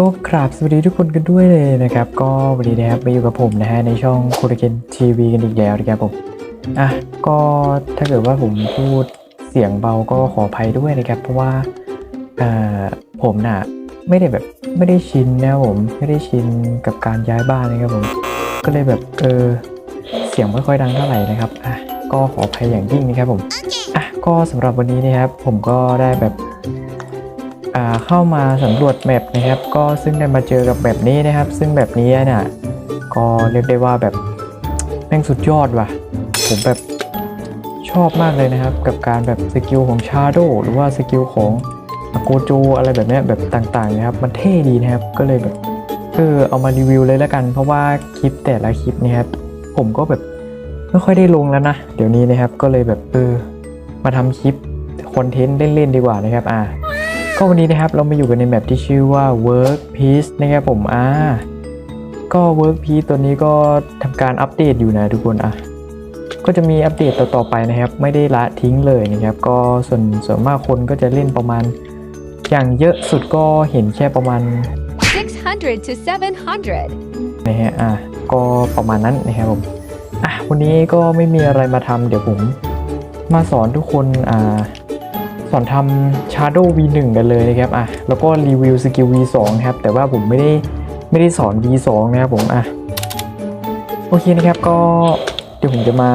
ก็กราบสวัสดีทุกคนกันด้วยเลยนะครับ ก็วันนี้นะครับมาอยู่กับผมนะฮะในช่องคูรเกนทีวีกันอีกแล้วนะครับผมอะก็ถ้าเกิดว่าผมพูดเสียงเบาก็ขออภัยด้วยนะครับ เพราะว่าอ่อผมน่ะไม่ได้แบบไม่ได้ชินนะผมไม่ได้ชินกับการย้ายบ้านนะครับผม ก็เลยแบบเออเสียงไม่ค่อยดังเท่าไหร่นะครับอะก็ขออภัยอย่างยิ่งนะครับผมอะก็สำหรับวันนี้นะครับผมก็ได้แบบ เข้ามาสำรวจแมปนะครับ ก็ซึ่งได้มาเจอกับแบบนี้นะครับ ซึ่งแบบนี้เนี่ยก็เรียกได้ว่าแบบแม่งสุดยอดว่ะ ผมแบบชอบมากเลยนะครับ กับการแบบสกิลของชาโดหรือว่าสกิลของโกโจอะไรแบบนี้แบบต่างๆนะครับ มันเท่ดีนะครับ ก็เลยแบบเออเอามารีวิวเลยแล้วกัน เพราะว่าคลิปแต่ละคลิปนะครับ ผมก็แบบไม่ค่อยได้ลงแล้วนะ เดี๋ยวนี้นะครับก็เลยแบบเออมาทำคลิปคอนเทนต์เล่นๆดีกว่านะครับ อ่า ก็วันนี้นะครับเรามาอยู่กันในแมปที่ชื่อว่า Work Piece นะครับผมอ่าก็ Work Piece ตัวนี้ก็ทำการอัปเดตอยู่นะทุกคนอะก็จะมีอัปเดตต่อๆไปนะครับ ไม่ได้ละทิ้งเลยนะครับ ก็ส่วนส่วนมากคนก็จะเล่นประมาณ อย่างเยอะสุดก็เห็นแค่ประมาณ 600 to 700. นะฮะอะก็ประมาณนั้นนะครับผมอะวันนี้ก็ไม่มีอะไรมาทำเดี๋ยวผม มาสอนทุกคนอ่า สอนทำ Shadow V1 กันเลยนะครับอะแล้วก็รีวิวสกิล V2 ครับ แต่ว่าผมไม่ได้ไม่ได้สอน V2 นะครับผมอะโอเคนะครับก็เดี๋ยวผมจะมา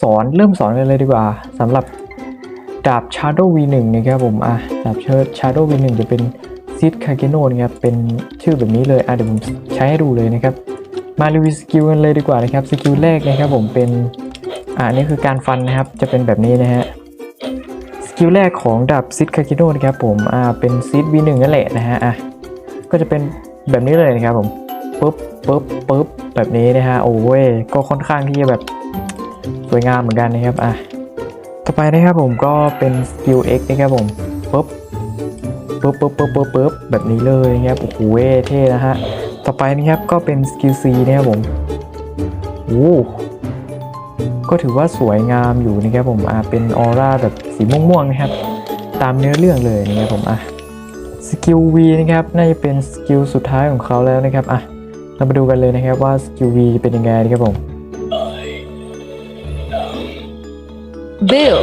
สอนเริ่มสอนกันเลยดีกว่าสำหรับดาบ Shadow V1 นะครับผมอะดาบ Shadow V1 จะเป็นซิดคาเกโนนะครับเป็นชื่อแบบนี้เลยอะเดี๋ยวผมใช้ให้ดูเลยนะครับ มารีวิวสกิลกันเลยดีกว่านะครับสกิลแรกนะครับผมเป็นอ่านี่คือการฟันนะครับจะเป็นแบบนี้นะฮะ สกิลแรกของดาบซิดคาคิโนนะครับผมอ่าเป็นซิด V1 นั่นแหละนะฮะอะก็จะเป็นแบบนี้เลยนะครับผมปึ๊บปึ๊บปึ๊บแบบนี้นะฮะโอ้ยก็ค่อนข้างที่จะแบบสวยงามเหมือนกันนะครับอะต่อไปนะครับผมก็เป็นสกิล X นะครับผมปึ๊บปึ๊บปึ๊บปึ๊บปึ๊บปึ๊บแบบนี้เลยนะครับโอ้โหเท่นะฮะต่อไปนะครับก็เป็นสกิล C นะครับผมโอ้ ก็ถือว่าสวยงามอยู่นะครับผมอ่าเป็นออร่าแบบสีม่วงๆนะครับ ตามเนื้อเรื่องเลยนะครับผมอะสกิล V นะครับน่าจะเป็นสกิลสุดท้ายของเขาแล้วนะครับอะเรามาดูกันเลยนะครับว่าสกิล V เป็นยังไงนะครับผม Boo.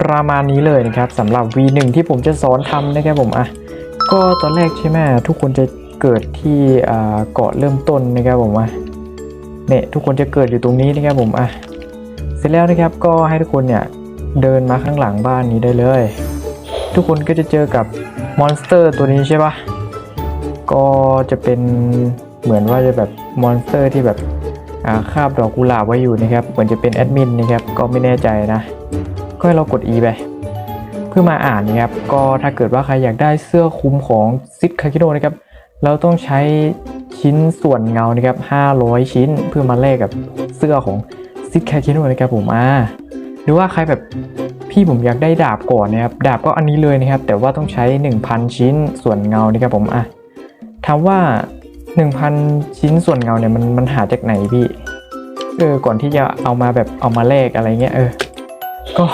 ประมาณนี้เลยนะครับสำหรับ V1 ที่ผมจะสอนทำนะครับผมอะก็ตอนแรกใช่ไหมทุกคนจะเกิดที่อ่าเกาะเริ่มต้นนะครับผมอะ เนี่ยทุกคนจะเกิดอยู่ตรงนี้นะครับผมอะเสร็จแล้วนะครับก็ให้ทุกคนเนี่ยเดินมาข้างหลังบ้านนี้ได้เลย ทุกคนก็จะเจอกับมอนสเตอร์ตัวนี้ใช่ปะก็จะเป็นเหมือนว่าจะแบบมอนสเตอร์ที่แบบอาคาบดอกกุหลาบไว้อยู่นะครับเหมือนจะเป็นแอดมินนะครับก็ไม่แน่ใจนะ ก็ให้เรากด E ไปเพื่อมาอ่านนะครับ ก็ถ้าเกิดว่าใครอยากได้เสื้อคลุมของซิดคาคิโดนะครับ เราต้องใช้ ชิ้นส่วนเงานะครับ 500 ชิ้นเพื่อมาแลกกับเสื้อของซิดคคิโดนะครับผมอ่าหรือว่าใครแบบพี่ผมอยากได้ดาบก่อนนะครับดาบก็อันนี้เลยนะครับ แต่ว่าต้องใช้ 1,000 ชิ้นส่วนเงานะครับผมอะถามว่า 1,000 ชิ้นส่วนเงาเนี่ยมันมันหาจากไหนพี่เออก่อนที่จะเอามาแบบเอามาแลกอะไรเงี้ยเออ ก็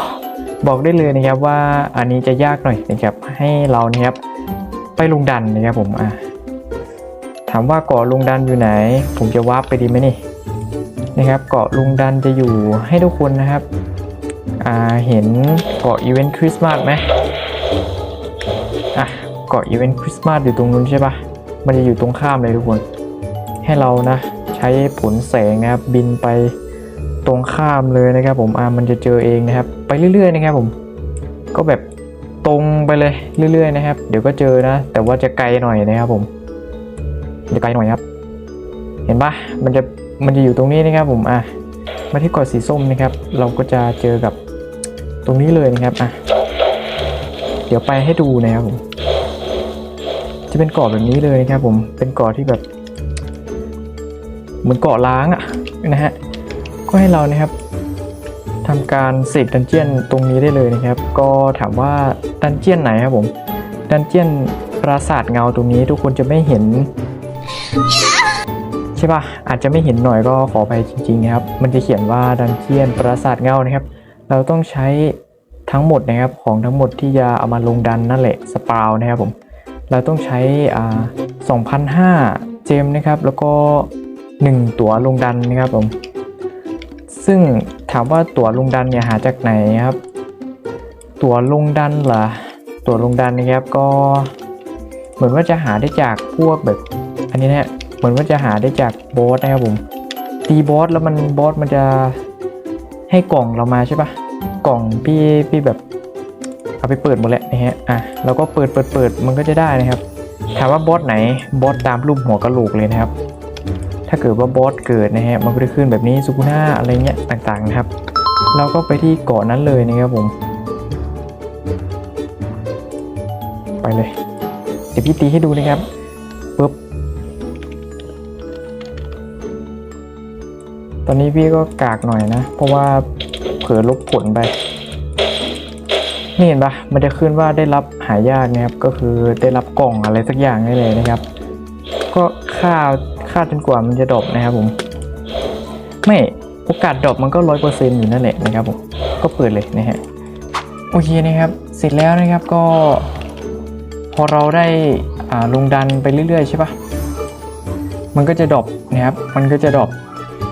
บอกได้เลยนะครับว่าอันนี้จะยากหน่อยนะครับให้เราเนี่ยครับไปลงดันนะครับผมอะามว่าเกาะลุงดันอยู่ไหน ผมจะวาร์ปไปดีไหมนี่นะครับ เกาะลุงดันจะอยู่ให้ทุกคนนะครับเห็นเกาะอีเวนต์คริสต์มาสไหมอะเกาะอีเวนต์คริสต์มาสอยู่ตรงนู้นใช่ปะมันจะอยู่ตรงข้ามเลยทุกคน ให้เรานะใช้ผลแสงนะครับบินไปตรงข้ามเลยนะครับผมอ่ามันจะเจอเองนะครับ ไปเรื่อยๆนะครับผมก็แบบตรงไปเลยเรื่อยๆนะครับ เดี๋ยวก็เจอนะ แต่ว่าจะไกลหน่อยนะครับผม จะไกลหน่อยครับ เห็นปะมันจะมันจะอยู่ตรงนี้นะครับผมอะมาที่เกาะสีส้มนะครับ เราก็จะเจอกับตรงนี้เลยนะครับอะเดี๋ยวไปให้ดูนะครับผมจะเป็นเกาะแบบนี้เลยนะครับผมเป็นเกาะที่แบบ เหมือนเกาะล้างอะนะฮะก็ให้เรานะครับทำการเสกดันเจียนตรงนี้ได้เลยนะครับ ก็ถามว่าดันเจียนไหนครับผมดันเจียนปราสาทเงาตรงนี้ทุกคนจะไม่เห็น ใช่ปะอาจจะไม่เห็นหน่อยก็ขอไปจริงๆนะครับ มันจะเขียนว่าดันเจียนปราสาทเงานะครับ เราต้องใช้ททั้งหมดนะครับของทั้งหมดที่จะเอามาลงดันนั่นแหละสปาวนะครับผม เราต้องใช้อ่า2,005 เจมนะครับ แล้วก็ 1 ตั๋วลงดันนะครับผม ซึ่งถามว่าตั๋วลงดันเนี่ยหาจากไหนครับ ตั๋วลงดันเหรอตั๋วลงดันนะครับก็ เหมือนว่าจะหาได้จากพวกแบบ อันนี้นะฮะเหมือนว่าจะหาได้จากบอสนะครับผม ตีบอสแล้วมันบอสมันจะให้กล่องเรามาใช่ปะกล่องพี่พี่แบบเอาไปเปิดหมดแหล้วนะฮะ อะเราก็เปิดเปิดเปิดมันก็จะได้นะครับ ถามว่าบอสไหนบอสตามรูปหัวกระโหลกเลยนะครับ ถ้าเกิดว่าบอสเกิดนะฮะมันก็จะขึ้นแบบนี้ซูกุน่าอะไรเงี้ยต่างๆนะครับ เราก็ไปที่เกาะนั้นเลยนะครับผม ไปเลย เดี๋ยวพี่ตีให้ดูนะครับ ตอนนี้พี่ก็กากหน่อยนะ เพราะว่าเผลอลบผลไป นี่เห็นปะมันจะขึ้นว่าได้รับหายากนะครับ ก็คือได้รับกล่องอะไรสักอย่างได้เลยนะครับ ก็ค่าค่าจนกว่ามันจะดรอปนะครับผม ไม่โอกาสดรอปมันก็ร้อยเปอร์เซ็นต์อยู่นั่นแหละนะครับผม ก็เปิดเลยนะฮะ โอเคนะครับ เสร็จแล้วนะครับก็ พอเราได้อ่าลงดันไปเรื่อยๆใช่ปะมันก็จะดรอปนะครับ มันก็จะดรอป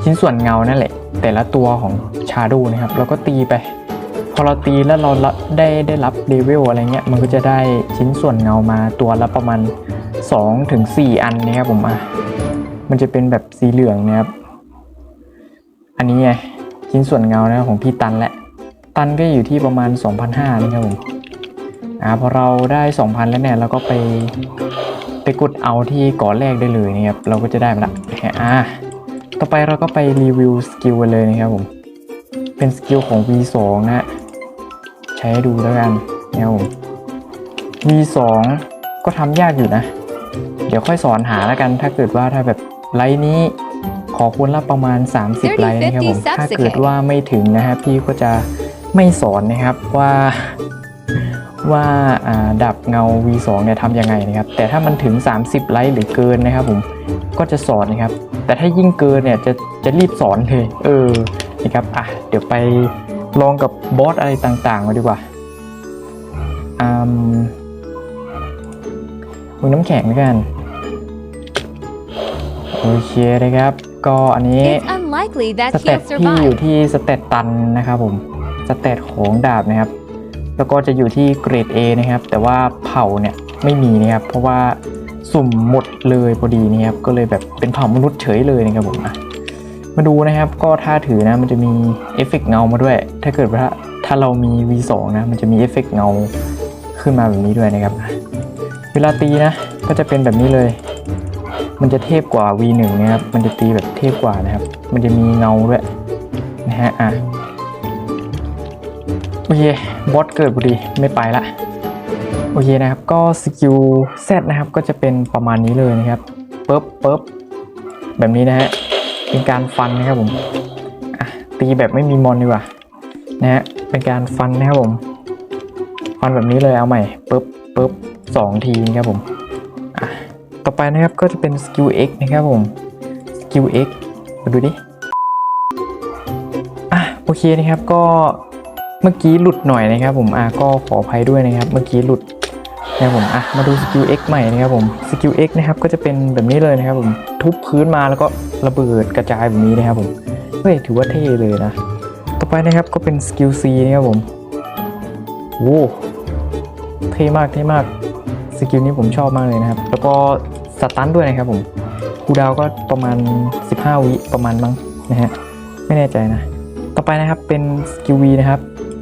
ชิ้นส่วนเงานั่นแหละ แต่ละตัวของชาดูนะครับ เราก็ตีไป พอเราตีแล้วเราได้ได้รับเลเวลอะไรเงี้ย มันก็จะได้ชิ้นส่วนเงามาตัวละประมาณ2ถึง4อันนะครับผมอะมันจะเป็นแบบสีเหลืองนะครับ อันนี้ไงชิ้นส่วนเงานะของพี่ตันแหละตันก็อยู่ที่ประมาณ 2,500นะครับผมอ่าพอเราได้ 2,000 แล้วเนี่ยเราก็ไปไปกดเอาที่ก่อแรกได้เลยนะครับเราก็จะได้มาละอ่า ต่อไปเราก็ไปรีวิวสกิลกันเลยนะครับผม เป็นสกิลของ V2 นะฮะใช้ให้ดูแล้วกันนะครับผม V2 ก็ทำยากอยู่นะ เดี๋ยวค่อยสอนหาแล้วกัน ถ้าเกิดว่าถ้าแบบไลน์นี้ขอคนละประมาณ 30 ไลน์นะครับผม ถ้าเกิดว่าไม่ถึงนะฮะพี่ก็จะไม่สอนนะครับว่าว่าอ่าดับเงา V2 เนี่ยทำยังไงนะครับ แต่ถ้ามันถึง 30 ไลค์หรือเกินนะครับผม ก็จะสอนนะครับ แต่ถ้ายิ่งเกินเนี่ยจะจะรีบสอนเลย เออนะครับอะเดี๋ยวไปลองกับบอสอะไรต่างๆมาดีกว่าอืมมึงน้ำแข็งแล้วกันโอเคนะครับ ก็อันนี้ It's unlikely that สเตต he'll ที่อยู่ survive. ที่สเตตตันนะครับผมสเตตของดาบนะครับ แล้วก็จะอยู่ที่เกรด A นะครับ แต่ว่าเผ่าเนี่ยไม่มีนะครับ เพราะว่า สุ่มหมดเลยพอดีนะครับก็เลยแบบเป็นเผ่ามนุษย์เฉยเลยนะครับผมอะมาดูนะครับก็ถ้าถือนะมันจะมีเอฟเฟกต์เงามาด้วย ถ้าเกิดว่าถ้าเรามี V2 นะมันจะมีเอฟเฟกต์เงาขึ้นมาแบบนี้ด้วยนะครับเวลาตีนะก็จะเป็นแบบนี้เลย มันจะเทพกว่า V1 นะครับมันจะตีแบบเทพกว่านะครับ มันจะมีเงาด้วยนะฮะอะโอเคบอสเกิดพอดีไม่ไปละ โอเคนะครับ ก็สกิล Z นะครับ ก็จะเป็นประมาณนี้เลยนะครับปึ๊บปึ๊บแบบนี้นะฮะ เป็นการฟันนะครับผมอะตีแบบไม่มีมอนดีกว่า นะฮะ เป็นการฟันนะครับผม ฟันแบบนี้เลยเอาใหม่ปึ๊บปึ๊บสองทีนะครับผมอะต่อไปนะครับก็จะเป็นสกิล X นะครับผม สกิล X มาดูดิ อะโอเคนะครับก็เมื่อกี้หลุดหน่อยนะครับผมอะก็ขออภัยด้วยนะครับ เมื่อกี้หลุด นะครับผมอะมาดูสกิล X ใหม่นะครับผมสกิล X นะครับก็จะเป็นแบบนี้เลยนะครับผมทุบพื้นมาแล้วก็ระเบิดกระจายแบบนี้นะครับผมเฮ้ยถือว่าเท่เลยนะ ต่อไปนะครับก็เป็นสกิล C นะครับผมโว้เท่มากเท่มากสกิลนี้ผมชอบมากเลยนะครับ แล้วก็สตันด้วยนะครับผมคูดาวก็ประมาณ 15 วิประมาณมั้งนะฮะไม่แน่ใจนะ ต่อไปนะครับเป็นสกิลวีนะครับ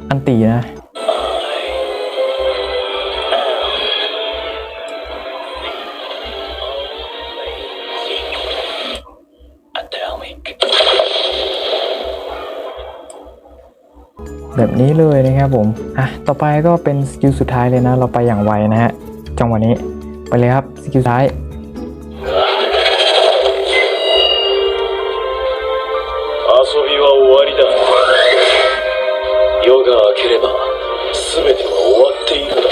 อันตีนะ แบบนี้เลยนะครับผม อ่ะ ต่อไปก็เป็นสกิลสุดท้ายเลยนะ เราไปอย่างไวนะฮะ จังหวะนี้ ไปเลยครับ สกิลท้าย 遊びは終わりだ夜が明ければ全ては終わっているのだ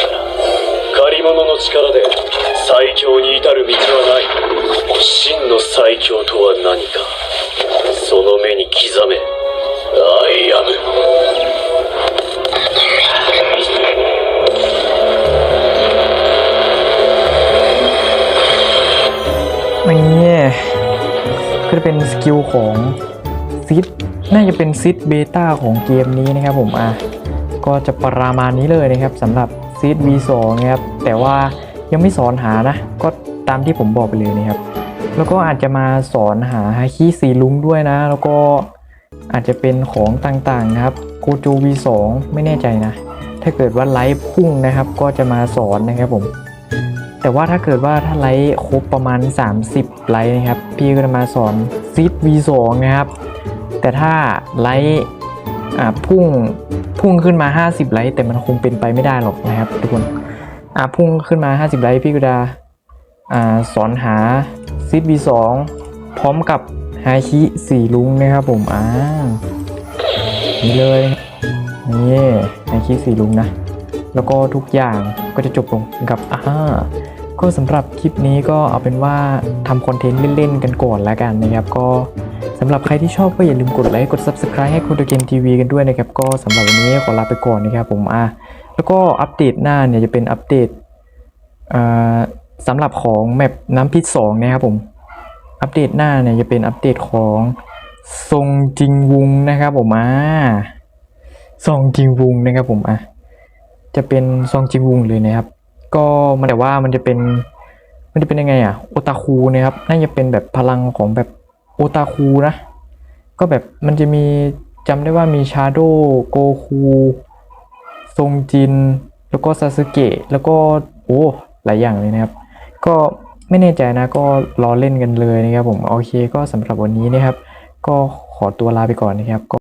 借り物の力で最強に至る道はない真の最強とは何かその目に刻めアイアム นี่ก็จะเป็นสกิลของซิดน่าจะเป็นซิดเบต้าของเกมนี้นะครับผมอะก็จะประมาณนี้เลยนะครับสำหรับซิด V2 นะครับแต่ว่ายังไม่สอนหานะ ก็ตามที่ผมบอกไปเลยนะครับ แล้วก็อาจจะมาสอนหาฮาคิสีลุงด้วยนะ แล้วก็อาจจะเป็นของต่างๆนะครับโกโจ V2 ไม่แน่ใจนะ ถ้าเกิดว่าไลฟ์พุ่งนะครับ ก็จะมาสอนนะครับผม แต่ว่าถ้าเกิดว่าถ้าไลฟ์ครบประมาณ 30 ไลฟ์นะครับ พี่ก็จะมาสอนซีด V2 นะครับ แต่ถ้าไลฟ์พุ่งพุ่งขึ้นมา 50 ไลฟ์แต่มันคงเป็นไปไม่ได้หรอกนะครับทุกคนพุ่งขึ้นมา 50 ไลฟ์พี่ก็จะสอนหาซีด V2 พร้อมกับฮาคิสีลุงนะครับผมอ่านี่เลยนี่ฮาคิสีลุงนะ แล้วก็ทุกอย่างก็จะจบลงกับอ่า ก็สำหรับคลิปนี้ก็เอาเป็นว่าทำคอนเทนต์เล่นๆกันก่อนแล้วกันนะครับ ก็สำหรับใครที่ชอบก็อย่าลืมกดไลค์กด Subscribe ให้คุณตเกนทีวีกันด้วยนะครับ ก็สำหรับวันนี้ขอลาไปก่อนนะครับผมอะแล้วก็อัปเดตหน้าเนี่ยจะเป็นอัปเดตอ่าสำหรับของแมปน้ำพิษ2นะครับผมอัปเดตหน้าเนี่ยจะเป็นอัปเดตของทรงจิงวุงนะครับผมอ่าทรงจิงวุงนะครับผมอะจะเป็นซองจิงวุงเลยนะครับ ก็มันแต่ว่ามันจะเป็นมันจะเป็นยังไงอะโอตาคูนะครับน่าจะเป็นแบบพลังของแบบโอตาคูนะ ก็แบบมันจะมีจำได้ว่ามีชาโดโกคูซงจิน แล้วก็ซาสึเกะแล้วก็โอ้หลายอย่างเลยนะครับ ก็ไม่แน่ใจนะก็รอเล่นกันเลยนะครับผม โอเคก็สำหรับวันนี้นะครับ ก็ขอตัวลาไปก่อนนะครับก็